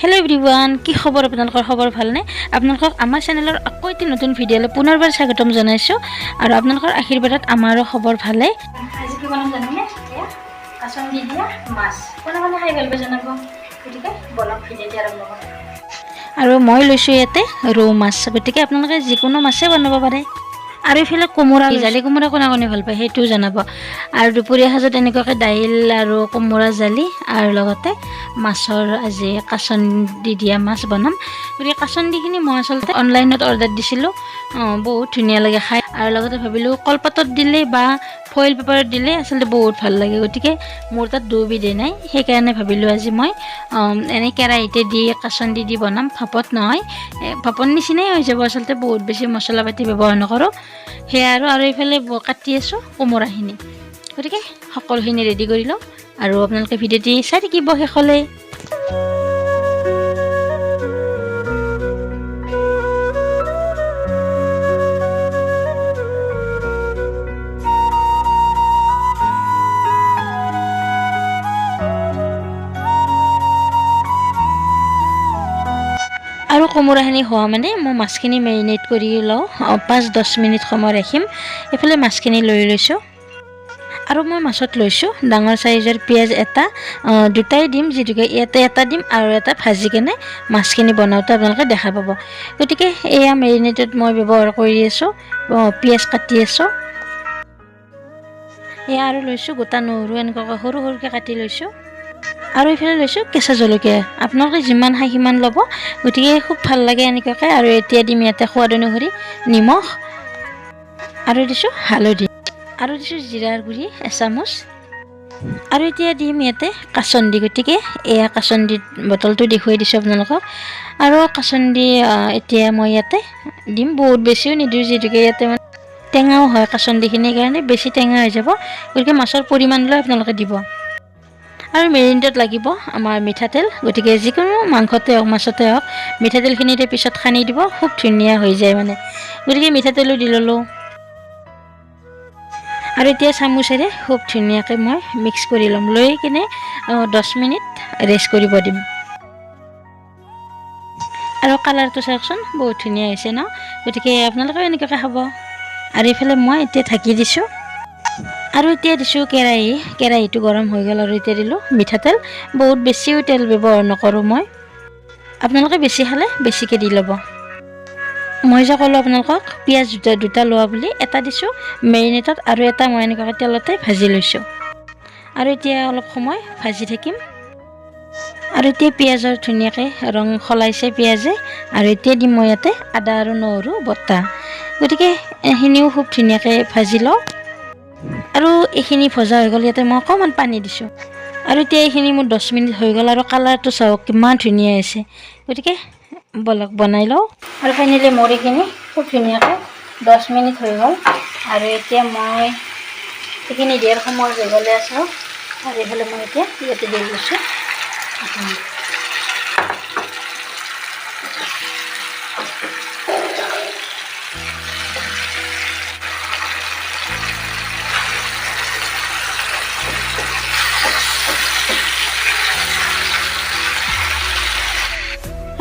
Hello everyone কি খবৰ? আপোনালোকৰ খবৰ ভালনে? আপোনালোকক আমাৰ চেনেলৰ আকৌ এটি নতুন ভিডিঅ'লৈ পুনৰবাৰ স্বাগতম জনাইছোঁ আৰু আপোনালোকৰ আশীৰ্বাদত আমাৰো খবৰ ভালে। আৰু মই লৈছোঁ ইয়াতে ৰৌ মাছ। গতিকে আপোনালোকে যিকোনো মাছেই বনাব পাৰে। আৰু এইফালে কোমোৰা জালি কোমোৰা কোনে কোনে ভাল পায় সেইটোও জনাব। আৰু দুপৰীয়া সাজত এনেকুৱাকৈ দাইল আৰু কোমোৰা জালি আৰু লগতে মাছৰ আজি কাচন দি দিয়া মাছ বনাম। গতিকে কাচন দিখিনি মই আচলতে অনলাইনত অৰ্ডাৰ দিছিলোঁ। বহুত ধুনীয়া লাগে খাই। আৰু লগতে ভাবিলোঁ কলপাতত দিলে বা ফইল পেপাৰত দিলে আচলতে বহুত ভাল লাগে। গতিকে মোৰ তাত দুবিধে নাই। সেইকাৰণে ভাবিলোঁ আজি মই এনেই কেৰাহীতে দি কাচন দি দি বনাম। ভাপত নহয় ভাপৰ নিচিনাই হৈ যাব। আচলতে বহুত বেছি মছলা পাতি ব্যৱহাৰ নকৰোঁ। সেয়া আৰু আৰু এইফালে কাটি আছোঁ কোমোৰাখিনি। গতিকে সকলোখিনি ৰেডি কৰি লওঁ। আৰু আপোনালোকে ভিডিঅ'টি চাই থাকিব শেষলৈ। আৰু কোমোৰাখিনি হোৱা মানে মই মাছখিনি মেৰিনেট কৰি লওঁ পাঁচ দহ মিনিট সময় ৰাখিম। এইফালে মাছখিনি লৈ লৈছোঁ। আৰু মই মাছত লৈছোঁ ডাঙৰ চাইজৰ পিঁয়াজ এটা দুটাই দিম যিহেতুকে ইয়াতে এটা দিম আৰু এটা ভাজি কেনে মাছখিনি বনাওঁতে আপোনালোকে দেখা পাব। গতিকে এয়া মেৰিনেটত মই ব্যৱহাৰ কৰি আছোঁ পিঁয়াজ কাটি আছোঁ। এয়া আৰু লৈছোঁ গোটা নহৰু এনেকুৱাকৈ সৰু সৰুকৈ কাটি লৈছোঁ। আৰু এইফালে লৈছোঁ কেঁচা জলকীয়া। আপোনালোকে যিমান খায় সিমান ল'ব। গতিকে খুব ভাল লাগে এনেকুৱাকৈ। আৰু এতিয়া দিম ইয়াতে সোৱাদ অনুসৰি নিমখ। আৰু দিছোঁ হালধি। আৰু দিছোঁ জিৰাৰ গুড়ি এচামুচ। আৰু এতিয়া দিম ইয়াতে কাচন্দি। গতিকে এয়া কাচন্দি বটলটো দেখুৱাই দিছোঁ আপোনালোকক। আৰু কাচন্দি এতিয়া মই ইয়াতে দিম। বহুত বেছিও নিদিওঁ যিহেতুকে ইয়াতে মানে টেঙাও হয় কাচন্দিখিনিৰ কাৰণে। বেছি টেঙা হৈ যাব। গতিকে মাছৰ পৰিমাণ লৈ আপোনালোকে দিব। আৰু মেৰিনেটত লাগিব আমাৰ মিঠাতেল। গতিকে যিকোনো মাংসতে হওক, মাছতে হওক মিঠাতেলখিনিতে পিছত সানি দিব, খুব ধুনীয়া হৈ যায় মানে। গতিকে মিঠাতেলো দি ল'লোঁ। আৰু এতিয়া চামুচেৰে খুব ধুনীয়াকৈ মই মিক্স কৰি ল'ম। লৈ কিনে দহ মিনিট ৰেষ্ট কৰিব দিম। আৰু কালাৰটো চাওকচোন, বহুত ধুনীয়া হৈছে ন? গতিকে আপোনালোকেও এনেকুৱাকৈ খাব। আৰু এইফালে মই এতিয়া ঢাকি দিছোঁ। আৰু এতিয়া দিছোঁ কেৰাহী। কেৰাহীটো গৰম হৈ গ'ল আৰু এতিয়া দিলোঁ মিঠাতেল। বহুত বেছিও তেল ব্যৱহাৰ নকৰোঁ মই। আপোনালোকে বেছি খালে বেছিকৈ দি ল'ব। মই যে ক'লোঁ আপোনালোকক পিঁয়াজ দুটা দুটা লোৱা বুলি এটা দিছোঁ মেৰিনেটত আৰু এটা মই এনেকুৱাকৈ তেলতে ভাজি লৈছোঁ। আৰু এতিয়া অলপ সময় ভাজি থাকিম। আৰু এতিয়া পিঁয়াজৰ ধুনীয়াকৈ ৰং সলাইছে পিঁয়াজে। আৰু এতিয়া দিম মই ইয়াতে আদা আৰু নহৰু বটা। গতিকে এইখিনিও খুব ধুনীয়াকৈ ভাজি লওঁ। আৰু এইখিনি ভজা হৈ গ'ল ইয়াতে মই অকণমান পানী দিছোঁ। আৰু এতিয়া এইখিনি মোৰ দহ মিনিট হৈ গ'ল আৰু কালাৰটো চাওক কিমান ধুনীয়া হৈছে। গতিকে বলক বনাই লওঁ। আৰু ফাইনেলি মোৰ এইখিনি খুব ধুনীয়াকৈ দহ মিনিট হৈ গ'ল। আৰু এতিয়া মই সেইখিনি দিয়াৰ সময় হৈ গ'লে আছোঁ আৰু এইফালে মই এতিয়া ইয়াতে দি লৈছোঁ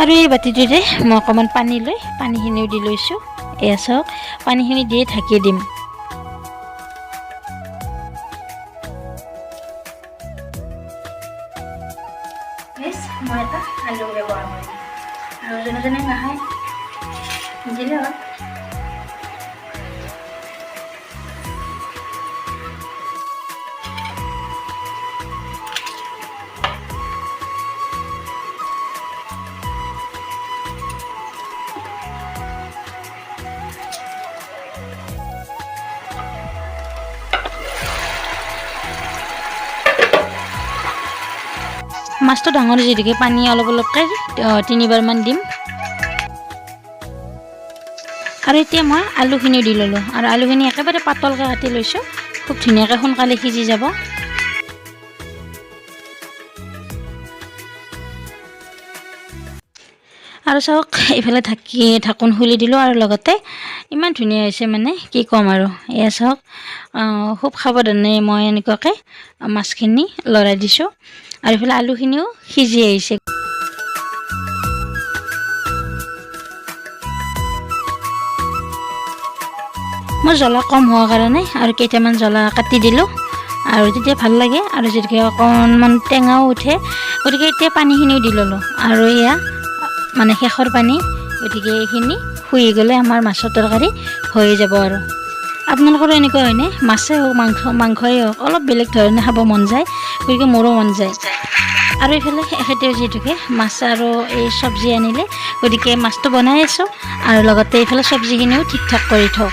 আৰু এই বাতিটোৰে মই অকণমান পানী লৈ, পানীখিনিও দি লৈছোঁ। এয়া চাওক, পানীখিনি দিয়ে ঢাকি দিম। মাছটো ডাঙৰ যিহেতুকে পানী অলপ অলপকৈ তিনবার তিনিবাৰমান দিম। আৰু এতিয়া মই আলুখিনি দি ল'লোঁ। আৰু আলুখিনি একেবাৰে পাতলকে কাটি লৈছোঁ। খুব ধুনীয়াকৈ সোনকালে সিজি যাব। আৰু চাওক এইফালে ঢাকি ঢাকোন খুলি দিলোঁ আৰু লগতে ইমান ধুনীয়া হৈছে মানে কি ক'ম আৰু। এয়া চাওক খুব সাৱধানে মই এনেকুৱাকৈ মাছখিনি লৰাই দিছোঁ। আৰু এইফালে আলুখিনিও সিজি আহিছে। মই জ্বলা কম হোৱাৰ কাৰণে আৰু কেইটামান জ্বলা কাটি দিলোঁ। আৰু তেতিয়া ভাল লাগে। আৰু যেতিয়া অকণমান টেঙাও উঠে গতিকে এতিয়া পানীখিনিও দি ল'লোঁ। আৰু এয়া মানে শেষৰ পানী, গতিকে এইখিনি শুই গ'লে আমাৰ মাছৰ তৰকাৰী হৈ যাব আৰু। আপোনালোকৰো এনেকুৱা হয়নে? মাছেই হওক, মাংস, মাংসই হওক, অলপ বেলেগ ধৰণে খাব মন যায়, গতিকে মোৰো মন যায়। আৰু এইফালে এখেতেও যিহেতুকে মাছ আৰু এই চব্জি আনিলে, গতিকে মাছটো বনাই আছোঁ, আৰু লগতে এইফালে চব্জিখিনিও ঠিক ঠাক কৰি থওঁ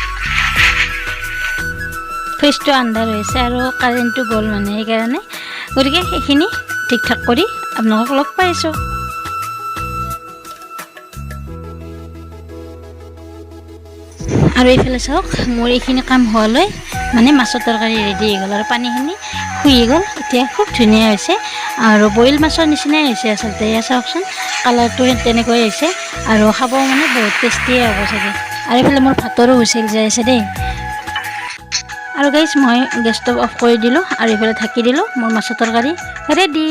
ফ্ৰিজটো আন্ধাৰ হৈছে আৰু কাৰেণ্টটো গ'ল মানে সেইকাৰণে, গতিকে সেইখিনি ঠিক ঠাক কৰি আপোনালোকক লগ পাইছোঁ আৰু এইফালে চাওক মোৰ এইখিনি কাম হোৱালৈ মানে মাছৰ তৰকাৰী ৰেডি হৈ গ'ল আৰু পানীখিনি শুই গ'ল। এতিয়া খুব ধুনীয়া হৈছে। আৰু বইল মাছৰ নিচিনাই হৈছে আচলতে। এয়া চাওকচোন, কালাৰটো তেনেকুৱাই হৈছে আৰু খাব মানে বহুত টেষ্টিয়ে হ'ব চাগে। আৰু এইফালে মোৰ ভাতৰো হুইচেল যাই আছে দেই। আৰু গাইজ মই গেছটো অফ কৰি দিলোঁ আৰু এইফালে ঢাকি দিলোঁ। মোৰ মাছৰ তৰকাৰী ৰেডি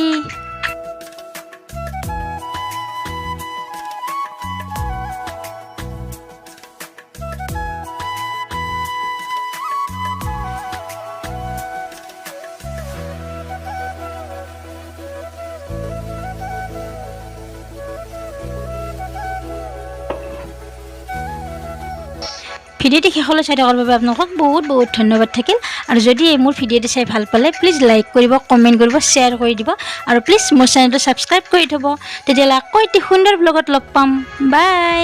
ভিডিঅ'টি শেষলৈ চাই থকাৰ বাবে আপোনালোকক বহুত বহুত ধন্যবাদ থাকিল। আৰু যদি মোৰ ভিডিঅ'টি চাই ভাল পালে প্লিজ লাইক কৰিব কমেণ্ট কৰিব শ্বেয়াৰ কৰি দিব। আৰু প্লিজ মোৰ চেনেলটো ছাবস্ক্ৰাইব কৰি থ'ব। তেতিয়াহ'লে আকৌ এটি সুন্দৰ ব্লগত লগ পাম। বাই